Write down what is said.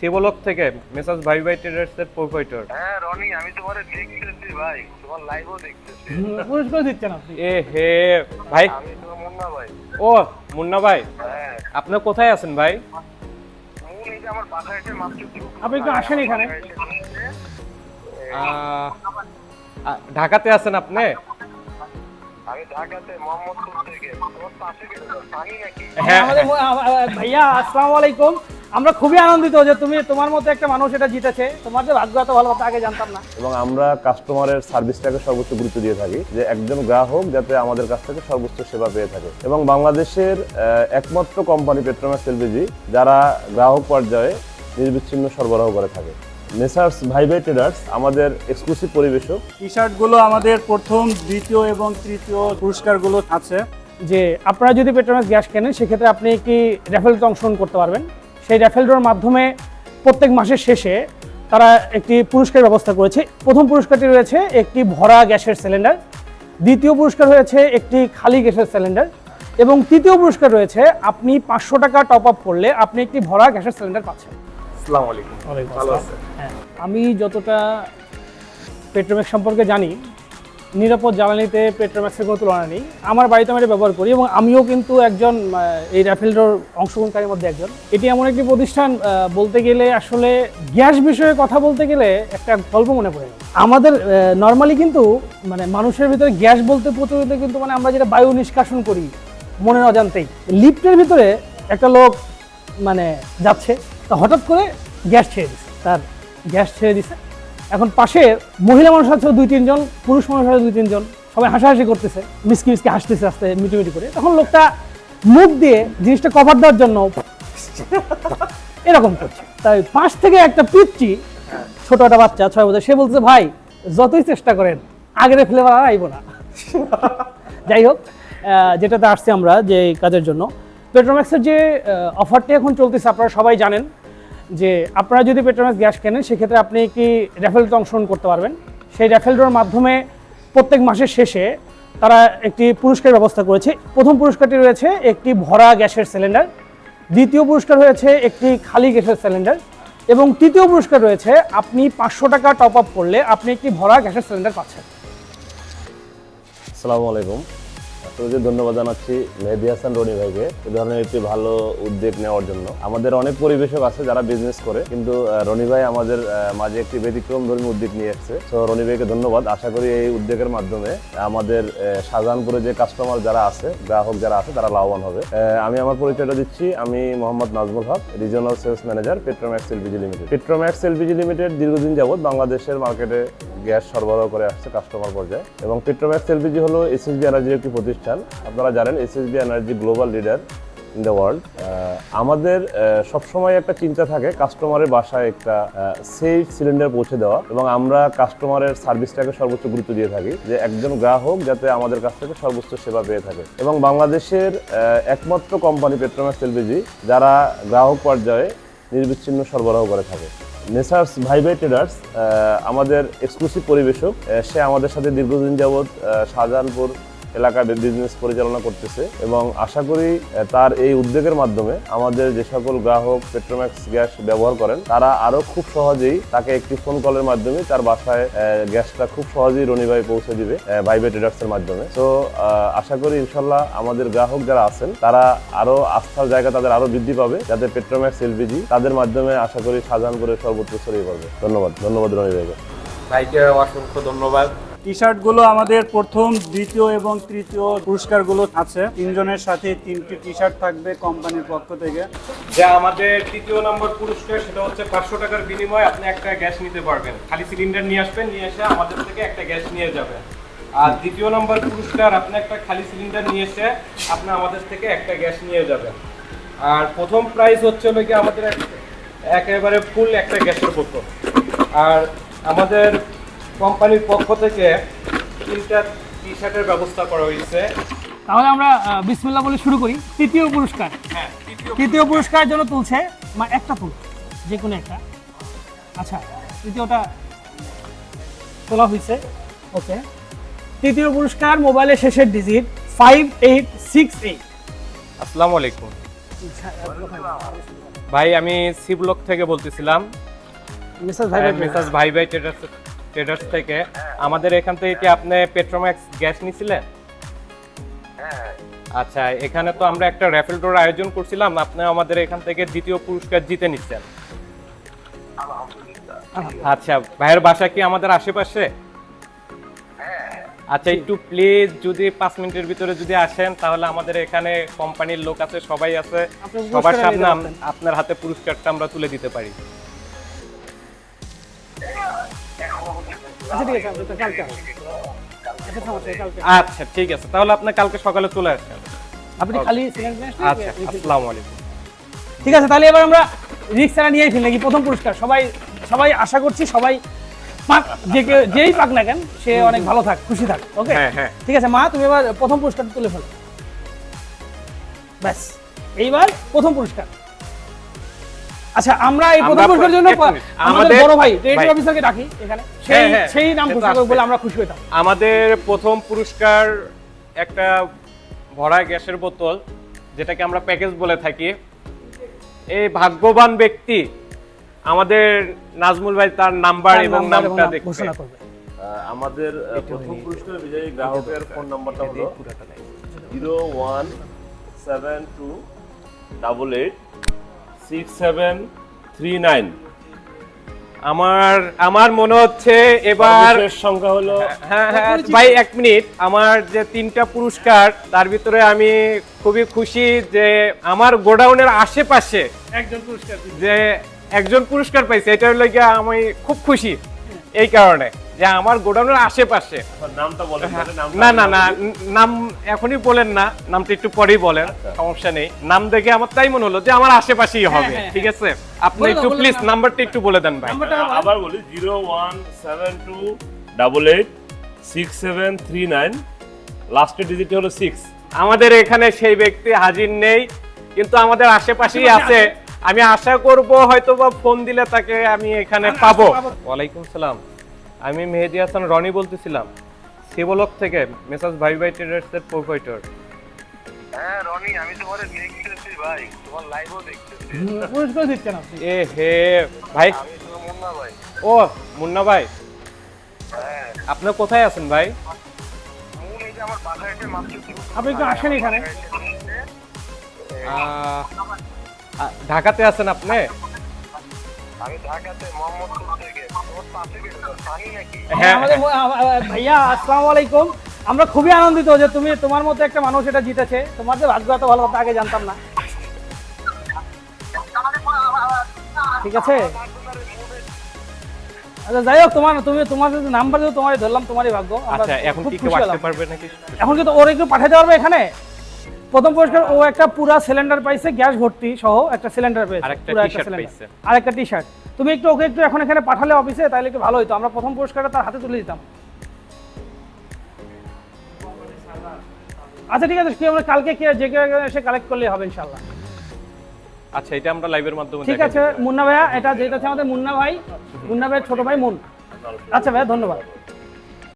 শিবলোক থেকে মেসাজ ভাই ভাই ট্রেডার্স এর প্রোপাইটর হ্যাঁ রনি আমি তোমার দেখতেছি ভাই। তোমার লাইভও দেখতেছি। পুরস্কার দিচ্ছেন আপনি? এ হে ভাই। আমি তোমার মুন্না ভাই। ও মুন্না ভাই। হ্যাঁ। আপনি কোথায় আছেন ভাই? মূল এই যে আমার বাসায় এসে মাত্র আপনি একটু আসেন এখানে। ঢাকাতে আছেন আপনি? আমি ঢাকাতে মোহাম্মদপুর থেকে। তোমার পাশে নাকি? হ্যাঁ আ- ভাইয়া আসসালামু আলাইকুম। আমরা খুবই আনন্দিত যে তুমি তোমার মতো একটা মানুষ এটা জিতেছে। তোমার যে ভাগ্য এত ভালো কথা আগে জানতাম না। এবং আমরা কাস্টমারের সার্ভিসটাকে সর্বোচ্চ গুরুত্ব দিয়ে থাকি যে একজন গ্রাহক যাতে আমাদের কাছ থেকে সর্বোচ্চ সেবা পেয়ে থাকে। এবং বাংলাদেশের একমাত্র কোম্পানি পেট্রোমাক্স এলপিজি যারা গ্রাহক পর্যায়ে নির্বিচ্ছিন্ন সরবরাহ করে থাকে। মেসার্স ভাই ভাই ট্রেডার্স আমাদের এক্সক্লুসিভ পরিবেশক। টি শার্টগুলো আমাদের প্রথম দ্বিতীয় এবং তৃতীয় পুরস্কারগুলো আছে। যে আপনারা যদি পেট্রোনাস গ্যাস কেনেন সেক্ষেত্রে আপনি কি র্যাফেলতে অংশগ্রহণ করতে পারবেন? সেই র্যাফেল ড্রর মাধ্যমে প্রত্যেক মাসের শেষে তারা একটি পুরস্কার ব্যবস্থা করেছে। প্রথম পুরস্কারটি রয়েছে একটি ভরা গ্যাসের সিলিন্ডার দ্বিতীয় পুরস্কার হয়েছে একটি খালি গ্যাসের সিলিন্ডার এবং তৃতীয় পুরস্কার রয়েছে আপনি পাঁচশো টাকা টপ আপ করলে আপনি একটি ভরা গ্যাসের সিলিন্ডার পাচ্ছেন। হ্যাঁ আমি যতটা পেট্রোম্যাক্স সম্পর্কে জানি নিরাপদ জ্বালানিতে পেট্রোম্যাক্সের কোনো তুলনা নেই। আমার বাড়িতে আমি এটা ব্যবহার করি এবং আমিও কিন্তু একজন এই র্যাফেলডোর অংশগ্রহণকারীর মধ্যে একজন। এটি এমন একটি প্রতিষ্ঠান বলতে গেলে আসলে গ্যাস বিষয়ে কথা বলতে গেলে একটা গল্প মনে পড়ে। আমাদের নর্মালি কিন্তু মানে মানুষের ভিতরে গ্যাস বলতে প্রচলিত কিন্তু মানে আমরা যেটা বায়ু নিষ্কাশন করি, মনের অজান্তেই। লিফটের ভিতরে একটা লোক মানে যাচ্ছে, তা হঠাৎ করে গ্যাস ছেড়ে দিছে। তার গ্যাস ছেড়ে দিছে। এখন পাশে মহিলা মানুষ আছে দুই, তিনজন, পুরুষ মানুষ আছে দুই, তিনজন। সবাই হাসাহাসি করতেছে, মিসকি মিসকি হাসতেছে আস্তে মিটিমিটি করে। তখন লোকটা মুখ দিয়ে জিনিসটা কভার দেওয়ার জন্য এরকম করছে। তাই পাশ থেকে একটা পিচ্ছি ছোট একটা বাচ্চা, ছয় বছর, সে বলছে ভাই, যতই চেষ্টা করেন, আগের ফ্লেভার আর আইব না। যাই হোক যেটাতে আসছি আমরা যে কাজের জন্য। পেট্রোম্যাক্সের যে অফারটি এখন চলতেছে, আপনারা সবাই জানেন। যে আপনারা যদি পেট্রোম্যাক্স গ্যাস কেনেন, সেক্ষেত্রে আপনি একটি র্যাফেলতে অংশগ্রহণ করতে পারবেন? সেই র্যাফেল মাধ্যমে প্রত্যেক মাসের শেষে তারা একটি পুরস্কার ব্যবস্থা করেছে। প্রথম পুরস্কারটি রয়েছে একটি ভরা গ্যাসের সিলিন্ডার। দ্বিতীয় পুরস্কার হয়েছে একটি খালি গ্যাসের সিলিন্ডার। এবং তৃতীয় পুরস্কার রয়েছে, আপনি পাঁচশো টাকা টপ আপ করলে আপনি একটি ভরা গ্যাসের সিলিন্ডার পাচ্ছেন। আসসালামু আলাইকুম। শুরুতে ধন্যবাদ জানাচ্ছি মেহেদি হাসান রনি ভাইকে। এ ধরনের একটি ভালো উদ্যোগ নেওয়ার জন্য। আমাদের অনেক পরিবেশক আছে যারা বিজনেস করে, কিন্তু রনি ভাই আমাদের মাঝে একটি ব্যতিক্রম ধর্মী উদ্যোগ নিয়ে এসেছে। তো রনি ভাইকে ধন্যবাদ। আশা করি এই উদ্যোগের মাধ্যমে আমাদের শাহজাহানপুরে যে কাস্টমার যারা আছে, গ্রাহক যারা আছে, তারা লাভবান হবে। আমি আমার পরিচয়টা দিচ্ছি। আমি Mohammad Nazmul Haque regional sales manager Petromax LPG limited Petromax LPG limited দীর্ঘদিন যাবৎ বাংলাদেশের মার্কেটে গ্যাস সরবরাহ করে আসছে কাস্টমার পর্যায়ে। এবং পেট্রোম্যাক্স এলপিজি হলো এসএসবি এনার্জির একটি প্রতিষ্ঠান। আপনারা জানেন SSB energy global leader in the world আমাদের সবসময় একটা চিন্তা থাকে কাস্টমারের বাসায় একটা সেফ সিলিন্ডার পৌঁছে দেওয়া এবং আমরা কাস্টমারের সার্ভিসটাকে সর্বোচ্চ গুরুত্ব দিয়ে থাকি যে একজন গ্রাহক যাতে আমাদের কাছ থেকে সর্বোচ্চ সেবা পেয়ে থাকে। এবং বাংলাদেশের একমাত্র কোম্পানি পেট্রোম্যাক্স এলপিজি যারা গ্রাহক পর্যায়ে নির্বিচ্ছিন্ন সরবরাহ করে থাকে। মেসার্স ভাই ভাই ট্রেডার্স আমাদের এক্সক্লুসিভ পরিবেশক সে আমাদের সাথে দীর্ঘদিন যাবৎ শাহজাহানপুর এলাকায় বিজনেস পরিচালনা করতেছে এবং আশা করি তার এই উদ্যোগের মাধ্যমে আমাদের যে সকল গ্রাহক পেট্রোম্যাক্স গ্যাস ব্যবহার করেন, তারা আরও খুব সহজেই তাকে একটি ফোন কলের মাধ্যমে তার বাসায় গ্যাসটা খুব সহজেই রনি ভাই পৌঁছে দিবে ভাই ভাই ট্রেডার্সের মাধ্যমে। তো আশা করি ইনশাল্লাহ আমাদের গ্রাহক যারা আছেন, তারা আরও আস্থার জায়গা তাদের আরও বৃদ্ধি পাবে, যাতে পেট্রোম্যাক্স, এলপিজি তাদের মাধ্যমে আশা করি শাহজাহানপুরের সর্বত্র ছড়িয়ে পড়বে। ধন্যবাদ ধন্যবাদ রনি ভাইকে ভাইকে অসংখ্য ধন্যবাদ। টি শার্টগুলো আমাদের প্রথম, দ্বিতীয় এবং তৃতীয় পুরস্কারগুলো আছে। তিনজনের সাথে তিনটি টি শার্ট থাকবে কোম্পানির পক্ষ থেকে। যে আমাদের তৃতীয় নম্বর পুরস্কার, সেটা হচ্ছে পাঁচশো টাকার বিনিময়ে আপনি একটা গ্যাস নিতে পারবেন। খালি সিলিন্ডার নিয়ে আসবেন, নিয়ে এসে আমাদের থেকে একটা গ্যাস নিয়ে যাবেন আর দ্বিতীয় নম্বর পুরস্কার, আপনি একটা খালি সিলিন্ডার নিয়ে এসে আপনি আমাদের থেকে একটা গ্যাস নিয়ে যাবেন। আর প্রথম প্রাইস হচ্ছে হলো কি আমাদের একেবারে ফুল একটা গ্যাসের বোতল। আর আমাদের কোম্পানির পক্ষ থেকে তিনটা টি শার্টের ব্যবস্থা করা হয়েছে। তাহলে আমরা বিসমিল্লা বলে শুরু করি। তৃতীয় পুরস্কার। হ্যাঁ তৃতীয় পুরস্কারের জন্য তুলছে একটা তুল যে কোনো একটা। আচ্ছা তৃতীয়টা তোলা হয়েছে। ওকে। তৃতীয় পুরস্কার মোবাইলের শেষের digit five eight six eight আসসালামু আলাইকুম। ভাই আমি সি ব্লক থেকে বলতেছিলাম। মিসেস ভাই ভাই মেসাজ ভাই ভাই ট্রেডার্স ট্রেডার্স থেকে আমাদের এখান থেকে কি আপনি পেট্রোম্যাক্স গ্যাস নিছিলেন? হ্যাঁ। আচ্ছা এখানে তো আমরা একটা র্যাফেল ড্রোর আয়োজন করছিলাম আপনি আমাদের এখান থেকে দ্বিতীয় পুরস্কার জিতে নিচ্ছেন। আচ্ছা ভাইয়ের বাসা কি আমাদের আশেপাশে? হ্যাঁ। আচ্ছা একটু প্লিজ যদি পাঁচ মিনিটের ভিতরে যদি আসেন তাহলে আমাদের এখানে কোম্পানির লোক আছে সবাই আছে। সবার সামনে আপনার হাতে পুরস্কারটা আমরা তুলে দিতে পারি। আচ্ছা ঠিক আছে কালকে আচ্ছা কালকে। আচ্ছা ঠিক আছে তাহলে আপনি কালকে সকালে চলে আসেন আপনি খালি আচ্ছা আসসালামু আলাইকুম। ঠিক আছে তাহলে এবার আমরা রিক্সাটা নিয়েই ফেলি নাকি প্রথম পুরস্কার? সবাই সবাই আশা করছি সবাই পাক যে যেই পাক না কেন সে অনেক ভালো থাক খুশি থাক ওকে হ্যাঁ, হ্যাঁ। ঠিক আছে মা তুমি এবার প্রথম পুরস্কারটা তুলে ফেলো। ব্যাস এইবার প্রথম পুরস্কার। আচ্ছা আমরা এই প্রথম পুরস্কারের জন্য আমাদের বড় ভাই অফিসারকে ডাকি এখানে। সেই হ্যাঁ, হ্যাঁ, সেই নাম ঘোষণা করবে বলে আমরা খুশি হতাম আমাদের প্রথম পুরস্কার একটা ভরা গ্যাসের বোতল যেটাকে আমরা প্যাকেজ বলে থাকি। এই ভাগ্যবান ব্যক্তি আমাদের নাজমুল ভাই তার নাম্বার এবং নামটা নাম দেখবে। ঘোষণা করবে। আহ, আমাদের প্রথম পুরস্কার বিজয়ী গ্রাহকের ফোন নাম্বারটা হলো zero one seven two double eight six seven three nine আমার আমার মনে হচ্ছে এবার সংখ্যা হলো হ্যাঁ হ্যাঁ ভাই এক মিনিট। আমার যে তিনটা পুরস্কার তার ভিতরে আমি খুবই খুশি যে আমার গোডাউনের আশেপাশে একজন পুরস্কার যে একজন পুরস্কার পাইছে এটা হলো গিয়ে আমি খুব খুশি। এই কারণে যে আমার গোডাউনের আশেপাশে। নামটা বলেন না না না নাম এখনই বলেন না নামটা একটু পরেই বলেন আচ্ছা। সমস্যা নেই। নাম দেখে আমার তাই মনে হলো যে আমার আশেপাশেই হবে হ্যাঁ, ঠিক আছে? আপনি একটু প্লিজ। নাম্বারটা একটু বলে দেন ভাই। আবার বলি zero one seven two double eight six seven three nine. লাস্টের ডিজিট হলো সিক্স আমাদের এখানে সেই ব্যক্তি হাজির নেই কিন্তু আমাদের আশেপাশেই আছে। আমি আশা করব হয়তো বা ফোন দিলে তাকে আমি এখানে পাবো। ওয়ালাইকুম সালাম। আমি মেহেদি হাসান রনি বলতেছিলাম। শিবলক থেকে মেসাজ ভাই ভাই ট্রেডার্স এর প্রোভাইডার। হ্যাঁ রনি আমি তোমার দেখতেছি ভাই। তোমার লাইভও দেখতেছি। পুরস্কার দিচ্ছেন আপনি? এ হে ভাই। আমি মুন্না ভাই। ও মুন্না ভাই। হ্যাঁ। আপনি কোথায় আছেন ভাই? মূল এই যে আমার বাসায় এসে মাত্র আপনি একটু আসেন এখানে। ঢাকাতে আছেন আপনি? আমি ঢাকাতে মোহাম্মদপুর থেকে। হ্যাঁ আমাদের আ- আ- ভাইয়া আসসালামু আলাইকুম। আমরা খুবই আনন্দিত যে তুমি তোমার মতো একটা মানুষ এটা জিতেছে। তোমার যে ভাগ্য এত ভালো আগে জানতাম না। ঠিক আছে? আচ্ছা যাই হোক তোমার তুমি তোমার যদি নাম্বার যদি তোমারই ধরলাম তোমারই ভাগ্য। আচ্ছা এখন কি কেউ খুশি আসতে পারবে নাকি? এখন কিন্তু ওর একটু পাঠাতে পারবে এখানে? প্রথম পুরস্কার ও একটা পুরা সিলিন্ডার পাইছে গ্যাস ভর্তি সহ একটা সিলিন্ডার পেয়েছে আর একটা টি শার্ট তুমি একটু ওকে একটু এখন এখানে পাঠালে অফিসে তাহলে একটু ভালো হতো আমরা প্রথম পুরস্কারটা তার হাতে তুলে দিতাম। আচ্ছা ঠিক আছে কি আমরা কালকে কি যে কেউ এসে কালেক্ট করলে হবে ইনশাল্লাহ আচ্ছা এটা আমরা লাইভের মাধ্যমে ঠিক আছে মুন্না ভাইয়া এটা যেটা আছে আমাদের মুন্না ভাই মুন্না ভাইয়ের ছোট ভাই মুন। আচ্ছা ভাইয়া ধন্যবাদ।